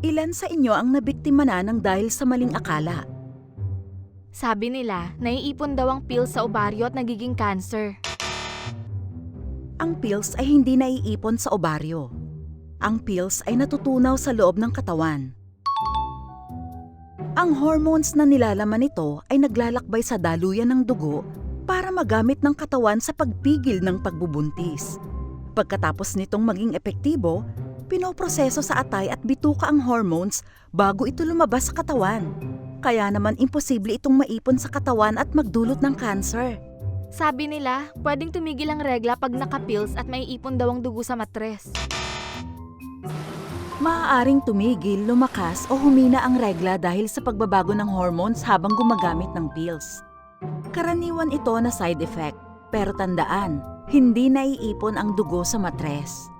Ilan sa inyo ang nabiktima na ng dahil sa maling akala? Sabi nila, naiipon daw ang pills sa ovaryo at nagiging cancer. Ang pills ay hindi naiipon sa obaryo. Ang pills ay natutunaw sa loob ng katawan. Ang hormones na nilalaman nito ay naglalakbay sa daluyan ng dugo para magamit ng katawan sa pagpigil ng pagbubuntis. Pagkatapos nitong maging epektibo, pinoproseso sa atay at bituka ang hormones bago ito lumabas sa katawan. Kaya naman imposible itong maipon sa katawan at magdulot ng cancer. Sabi nila, pwedeng tumigil ang regla pag naka-pills at maiipon daw ang dugo sa matres. Maaaring tumigil, lumakas o humina ang regla dahil sa pagbabago ng hormones habang gumagamit ng pills. Karaniwan ito na side effect, pero tandaan, hindi naiipon ang dugo sa matres.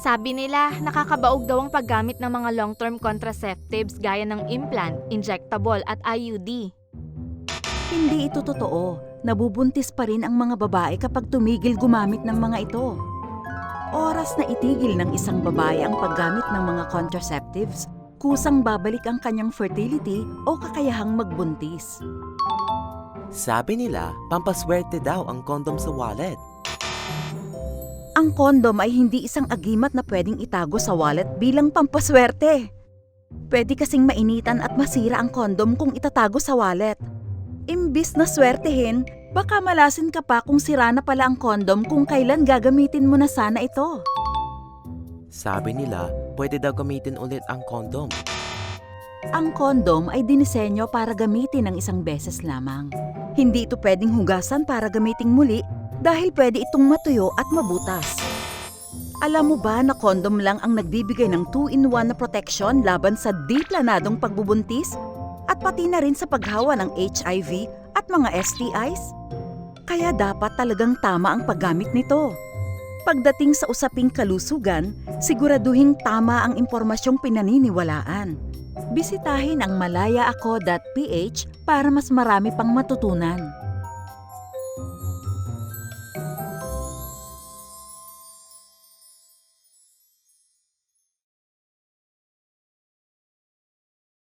Sabi nila, nakakabaog daw ang paggamit ng mga long-term contraceptives gaya ng implant, injectable at IUD. Hindi ito totoo. Nabubuntis pa rin ang mga babae kapag tumigil gumamit ng mga ito. Oras na itigil ng isang babae ang paggamit ng mga contraceptives, kusang babalik ang kanyang fertility o kakayahang magbuntis. Sabi nila, pampaswerte daw ang kondom sa wallet. Ang kondom ay hindi isang agimat na pwedeng itago sa wallet bilang pampaswerte. Pwede kasing mainitan at masira ang kondom kung itatago sa wallet. Imbis na swertehin, baka malasin ka pa kung sira na pala ang kondom kung kailan gagamitin mo na sana ito. Sabi nila, pwede daw gamitin ulit ang kondom. Ang kondom ay dinisenyo para gamitin ng isang beses lamang. Hindi ito pwedeng hugasan para gamiting muli dahil pwede itong matuyo at mabutas. Alam mo ba na kondom lang ang nagbibigay ng 2-in-1 na protection laban sa di planadong pagbubuntis at pati na rin sa paghawa ng HIV at mga STIs? Kaya dapat talagang tama ang paggamit nito. Pagdating sa usaping kalusugan, siguraduhing tama ang impormasyong pinaniniwalaan. Bisitahin ang malayaako.ph para mas marami pang matutunan.